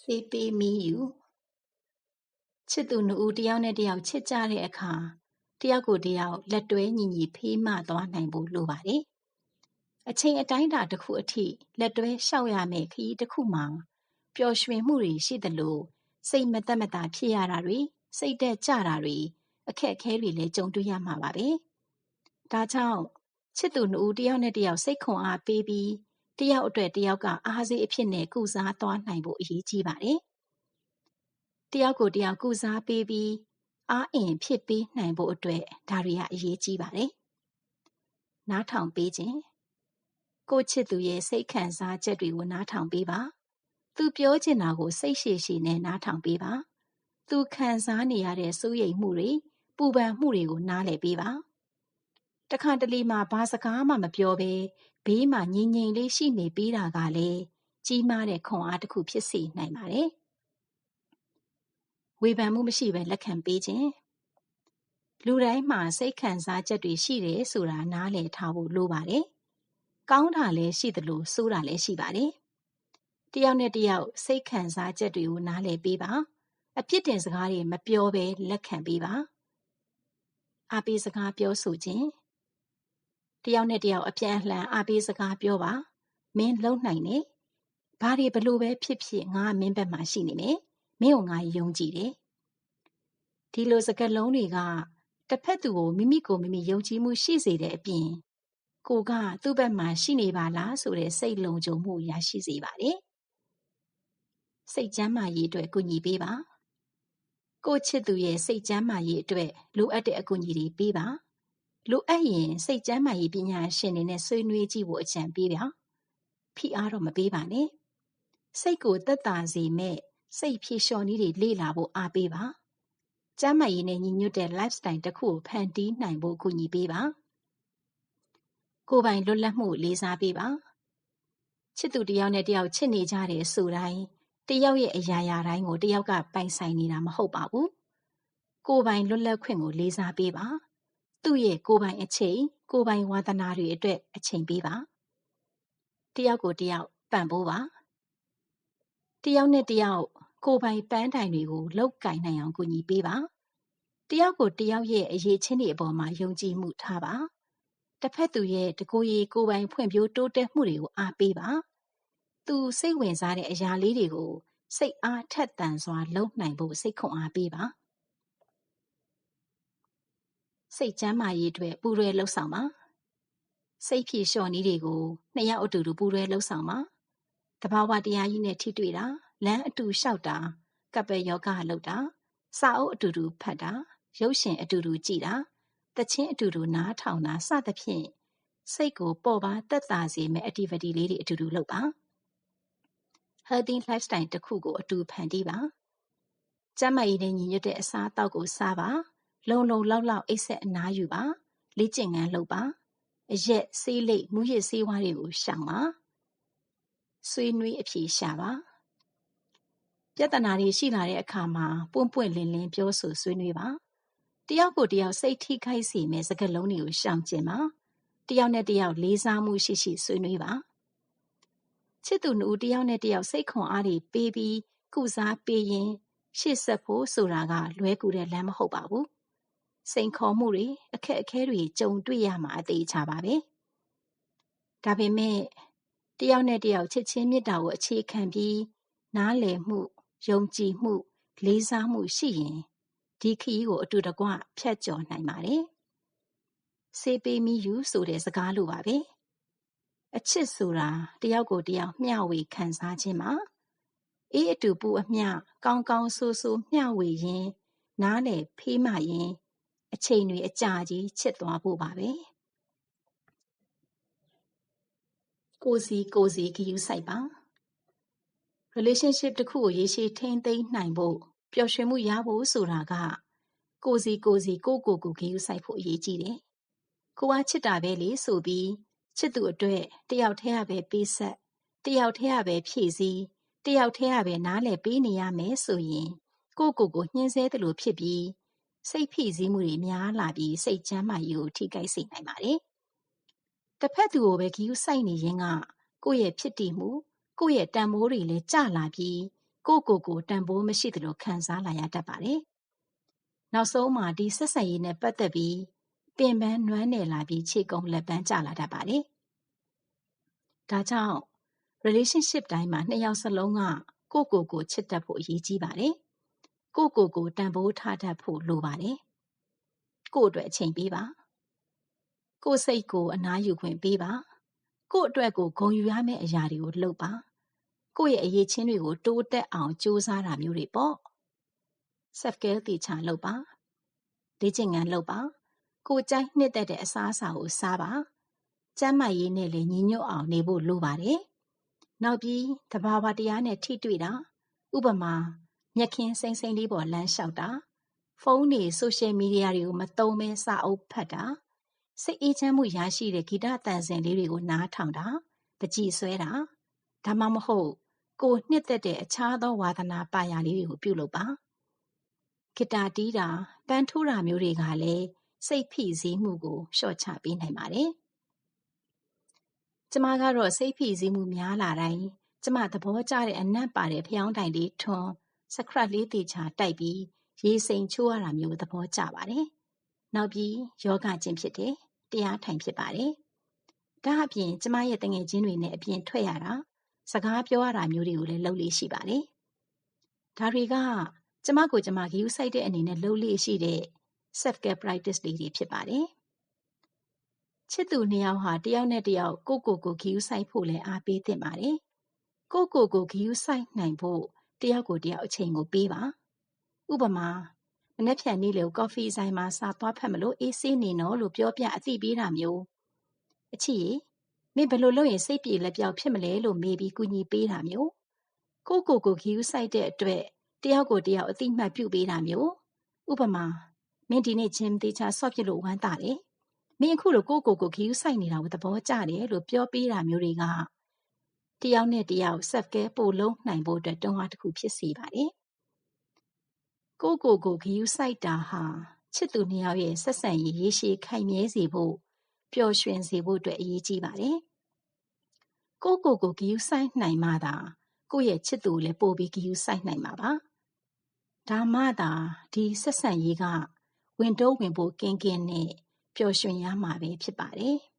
ဆေးပေးမိယူချစ်သူနှစ်ဦးတယောက်နဲ့တယောက်ချစ်ကြတဲ့အခါတယောက်ကိုတယောက်လက်တွဲညီညီဖေးမသွားနိုင်ဖို့လိုပါတယ်။အချိန်အတိုင်းအတာတစ်ခုအထိလက်တွဲလျှောက်ရမယ့်ခရီးတစ်ခုမှာပျော်ရွှင်မှုတွေရှိသလိုစိတ်မသက်မသာဖြစ်ရတာတွေစိတ်သက်ကြတာတွေအခက်အခဲတွေလည်းကြုံတွေ့ရမှာပါပဲ။ဒါကြောင့်ချစ်သူနှစ်ဦးတယောက်နဲ့တယောက်စိတ်ခွန်အားပေးပြီး တယောက်အတွက်တယောက်ကအားစေးအဖြစ်နဲ့ကုစားသွားနိုင်ဖို့အရေးကြီးပါတယ်။တယောက်ကိုတယောက်ကုစားပေးပြီးအားအင်ဖြစ်ပေးနိုင်ဖို့အတွက်ဒါတွေကအရေးကြီးပါတယ်။နားထောင်ပေးခြင်းကိုချစ်သူရဲ့စိတ်ခံစားချက်တွေကိုနားထောင်ပေးပါ။သူပြောချင်တာကိုစိတ်ရှည်ရှည်နဲ့နားထောင်ပေးပါ။သူခံစားနေရတဲ့စိုးရိမ်မှုတွေပူပန်မှုတွေကိုနားလည်ပေးပါ။တခါတလေမှာဘာစကားမှမပြောဘဲ ဘေးမှာငြိမ်ငြိမ်လေးရှိနေပေးတာကလည်းကြီးမားတဲ့ခွန်အားတစ်ခုဖြစ်စေနိုင်ပါတယ်။ဝေဖန်မှုမရှိဘဲလက်ခံပေးခြင်းလူတိုင်းမှာစိတ်ခံစားချက်တွေရှိတယ်ဆိုတာနားလည်ထားဖို့လိုပါတယ်။ကောင်းတာလည်းရှိသလိုဆိုးတာလည်းရှိပါတယ်။တယောက်နဲ့တယောက်စိတ်ခံစားချက်တွေကိုနားလည်ပေးပါ။အပြစ်တင်စကားတွေမပြောဘဲလက်ခံပေးပါ။အားပေးစကားပြောဆိုခြင်း တယောက်နဲ့တယောက်အပြန်အလှန်အားပေးစကားပြောပါမင်းလုံနိုင်တယ်ဘာတွေဘလို့ပဲဖြစ်ဖြစ်ငါမင်းဘက်မှာရှိနေမယ်မင်းကိုငါယုံကြည်တယ်ဒီလိုစကားလုံးတွေကတစ်ဖက်သူကိုမိမိကိုမိမိယုံကြည်မှုရှိစေတဲ့အပြင်ကိုကသူ့ဘက်မှာရှိနေပါလားဆိုတဲ့စိတ်လုံခြုံမှုရရှိစေပါတယ်စိတ်ချမ်းသာရေးအတွက်ကူညီပေးပါကိုချစ်သူရဲ့စိတ်ချမ်းသာရေးအတွက်လိုအပ်တဲ့အကူအညီတွေပေးပါ လိုအပ်ရင် စိတ်ကျန်းမာရေးပညာရှင်တွေနဲ့ဆွေးနွေးကြည့်ဖို့အကြံပေးပါဖိအားတော့မပေးပါနဲ့စိတ်ကိုသက်သာစေမဲ့စိတ်ဖြေလျှော်နည်းတွေလေ့လာဖို့အားပေးပါကျန်းမာရေးနဲ့ညီညွတ်တဲ့ lifestyle တစ်ခုကိုဖန်တီးနိုင်ဖို့ကူညီပေးပါကိုယ်ပိုင်လွတ်လပ်မှုလေးစားပေးပါချစ်သူတယောက်နဲ့တယောက်ချစ်နေကြတယ်ဆိုတိုင်းတယောက်ရဲ့အရာရာတိုင်းကိုတယောက်ကပိုင်ဆိုင်နေတာမဟုတ်ပါဘူးကိုယ်ပိုင်လွတ်လပ်ခွင့်ကိုလေးစားပေးပါ သူ့ရဲ့ကိုယ်ပိုင်အချိန်ကိုယ်ပိုင်ဝါသနာတွေအတွက်အချိန်ပေးပါတယောက်ကိုတယောက်ပံ့ပိုးပါတယောက်နဲ့တယောက်ကိုယ်ပိုင်ပန်းတိုင်တွေကိုလောက်ကင်နိုင်အောင်ကူညီပေးပါတယောက်ကိုတယောက်ရဲ့အရေးချင်းတွေအပေါ်မှာယုံကြည်မှုထားပါတစ်ဖက်သူရဲ့တကိုယ်ရည်ကိုယ်ပိုင်ဖွံ့ဖြိုးတိုးတက်မှုတွေကိုအားပေးပါသူစိတ်ဝင်စားတဲ့အရာလေးတွေကိုစိတ်အားထက်သန်စွာလုပ်နိုင်ဖို့စိတ်ခွန်အားပေးပါ စိတ်ကျန်းမာရေးအတွက်ပူးတွဲလှုပ်ဆောင်ပါစိတ်ဖြည့်လျှော့နည်းတွေကိုနှစ်ယောက်အတူတူပူးတွဲလှုပ်ဆောင်ပါတဘာဝတရားကြီးနဲ့ထိတွေ့တာလမ်းအတူလျှောက်တာကပ္ပယောဂလုပ်တာစာအုပ်အတူတူဖတ်တာရုပ်ရှင်အတူတူကြည့်တာတချင်းအတူတူနားထောင်တာစသဖြင့်စိတ်ကိုပေါ်ပါတက်တာစေမဲ့ activity လေးတွေအတူတူလုပ်ပါ healthy lifestyle တစ်ခုကိုအတူဖန်တီးပါကျန်းမာရေးနဲ့ညီညွတ်တဲ့အစားအသောက်ကိုစားပါ လုံလုံလောက်လောက်အိပ်စက်အနားယူပါလေ့ကျင့်ခန်းလုပ်ပါအရက်ဆေးလိပ်မူရစ်ဆေးဝါးတွေကိုရှောင်ပါဆွေးနွေးအဖြေရှာပါပြဿနာတွေရှိလာတဲ့အခါမှာပွန့်ပွန့်လင်းလင်းပြောဆိုဆွေးနွေးပါတယောက်ကိုတယောက်စိတ်ထိခိုက်စေမယ့်စကားလုံးတွေကိုရှောင်ကျဉ်ပါတယောက်နဲ့တယောက်လေးစားမှုရှိရှိဆွေးနွေးပါချစ်သူနှစ်ဦးတယောက်နဲ့တယောက်စိတ်ခွန်အားတွေပေးပြီးကုစားပေးရင်ရှေ့ဆက်ဖို့ဆိုတာကလွဲကူတဲ့လမ်းမဟုတ်ပါဘူး စိန်ခေါ်မှုတွေအခက်အခဲတွေကြုံတွေ့ရမှာအသေးချပါပဲဒါပေမဲ့တယောက်နဲ့တယောက်ချစ်ချင်းမေတ္တာကိုအခြေခံပြီးနားလည်မှုယုံကြည်မှု လေးစားမှုရှိရင်ဒီခရီးကိုအတူတကွဖြတ်ကျော်နိုင်ပါတယ်စေးပေးမိယူဆိုတဲ့စကားလိုပါပဲအချစ်ဆိုတာတယောက်ကိုတယောက်မျှဝေခံစားခြင်းမှာအေးအတူပူအမျှကောင်းကောင်းဆိုးဆိုးမျှဝေရင်နားလေဖေးမှရင် အချိန်တွေအကြာကြီးချစ်သွားဖို့ပါပဲကိုစီကိုစီဂယူဆိုင်ပါ relationship တစ်ခုကိုရေရှည်ထိန်းသိမ်းနိုင်ဖို့ပျော်ရွှင်မှုရဖို့ဆိုတာကကိုစီကိုစီကိုကိုကိုဂယူဆိုင်ဖို့အရေးကြီးတယ်ကိုကချစ်တာပဲလေဆိုပြီးချစ်သူအတွက်တယောက်တည်းရပဲပေးဆက်တယောက်တည်းရပဲဖြည့်စည်းတယောက်တည်းရပဲနားလည်ပေးနေရမယ်ဆိုရင်ကိုကိုကိုညှင်းဆဲတယ်လို့ဖြစ်ပြီး စိတ်ဖိစီးမှုတွေများလာပြီးစိတ်ကျန်းမာရေးကိုထိခိုက်စေနိုင်ပါတယ်။တစ်ဖက်သူကိုပဲဂီယူစိုက်နေရင်ကကိုယ့်ရဲ့ဖြစ်တည်မှုကိုယ့်ရဲ့တန်မိုးတွေလည်းကျလာပြီးကိုယ့်ကိုယ်ကိုတန်ဖိုးမရှိသလိုခံစားလာရတတ်ပါတယ်။နောက်ဆုံးမှာဒီဆက်ဆံရေးနဲ့ပတ်သက်ပြီးပင်ပန်းနွမ်းနယ်လာပြီးခြေကုံလက်ပန်းကျလာတတ်ပါတယ်။ဒါကြောင့် relationship တိုင်းမှာနှစ်ယောက်စလုံးကကိုယ့်ကိုယ်ကိုချစ်တတ်ဖို့အရေးကြီးပါတယ်။ ကိုယ့်ကိုယ်ကိုတန်ဖိုးထားတတ်ဖို့လိုပါတယ်။ကိုယ့်အတွက်အချိန်ပေးပါ။ကိုယ့်စိတ်ကိုအနားယူခွင့်ပေးပါ။ကိုယ့်အတွက်ကိုဂုဏ်ယူရမယ့်အရာတွေကိုလုပ်ပါ။ကိုယ့်ရဲ့အရေးချင်းတွေကိုတိုးတက်အောင်ကြိုးစားတာမျိုးတွေပေါ့။ self care တေချာလုပ်ပါ။လေ့ကျင့်ခန်းလုပ်ပါ။ကိုယ်ကြိုက်နှစ်သက်တဲ့အစားအစာကိုစားပါ။ကျန်းမာရေးနဲ့လည်းညီညွတ်အောင်နေဖို့လိုပါတယ်။နောက်ပြီးသဘာဝတရားနဲ့ထိတွေ့တာဥပမာ မြက်ခင်းစိမ့်စိမ့်လေးပေါ်လမ်းလျှောက်တာဖုန်းတွေဆိုရှယ်မီဒီယာတွေကိုမသုံးဘဲစာအုပ်ဖတ်တာစိတ်အေးချမ်းမှုရရှိတဲ့ဂီတသံစဉ်လေးတွေကိုနားထောင်တာပကြည်ဆွဲတာဒါမှမဟုတ်ကိုယ်နှစ်သက်တဲ့အခြားသောဝါသနာပါရာလေးတွေကိုပြုလုပ်ပါဂီတာတီးတာပန်းထိုးတာမျိုးတွေကလည်းစိတ်ဖိစီးမှုကိုလျှော့ချပေးနိုင်ပါတယ်ကျမကတော့စိတ်ဖိစီးမှုများလာတိုင်းကျမသဘောကျတဲ့အနံ့ပါတဲ့ဖျောင်းတိုင်လေးထွန်း စခရတ်လေးတေချာတိုက်ပြီးရေစိမ်ချိုးရတာမျိုးသဘောကျပါတယ်။နောက်ပြီးယောဂကျင့်ဖြစ်တယ်။တရားထိုင်ဖြစ်ပါတယ်။ဒါအပြင်ကျမရဲ့တငယ်ချင်းတွေနဲ့အပြင်ထွက်ရတာစကားပြောရတာမျိုးတွေကိုလည်းလုပ်လေးရှိပါတယ်။ဒါတွေကကျမကိုကျမဂီယူဆိုင်တဲ့အနေနဲ့လုပ်လေးရှိတဲ့ self care practice တွေဖြစ်ပါတယ်။ချစ်သူနှစ်ယောက်ဟာတယောက်နဲ့တယောက်ကိုကိုကိုဂီယူဆိုင်ဖို့လည်းအားပေးသင့်ပါတယ်။ကိုကိုကိုဂီယူဆိုင်နိုင်ဖို့ တယောက်ကိုတယောက်အချိန်ကိုပေးပါဥပမာမနေ့ဖြန်နေ့လေကော်ဖီဆိုင်မှာစာသွားဖတ်မလို့အေးဆေးနေနော်လို့ပြောပြအသိပေးတာမျိုးအချစ်မင်းဘယ်လိုလုပ်ရင်စိတ်ပြေလက်ပြောက်ဖြစ်မလဲလို့မေးပြီးကူညီပေးတာမျိုးကိုကိုကိုဂီယူဆိုင်တဲ့အတွက်တယောက်ကိုတယောက်အသိမှတ်ပြုပေးတာမျိုးဥပမာမင်းဒီနေ့ချင်းတေချာဆော့ဖြစ်လို့ဝမ်းသာတယ်မင်းအခုလိုကိုကိုကိုဂီယူဆိုင်နေတာကိုသဘောကျတယ်လို့ပြောပေးတာမျိုးတွေက တယောက်နဲ့တယောက်ဆက်ကဲပို့လုံးနိုင်ဖို့အတွက်တွန်းအားတစ်ခုဖြစ်စေပါတယ်။ကိုကိုကိုဂယူးစိုက်တာဟာချစ်သူနှစ်ယောက်ရဲ့ဆက်ဆံရေးရေရှည်ခိုင်မြဲစေဖို့ပျော်ရွှင်စေဖို့အတွက်အရေးကြီးပါတယ်။ကိုကိုကိုဂယူးစိုက်နိုင်မှသာကိုယ့်ရဲ့ချစ်သူကိုလည်းပို့ပြီးဂယူးစိုက်နိုင်မှာပါ။ဒါမှသာဒီဆက်ဆံရေးကဝင်တော့ဝင်ဖို့ကင်းကင်းနဲ့ပျော်ရွှင်ရမှာပဲဖြစ်ပါတယ်။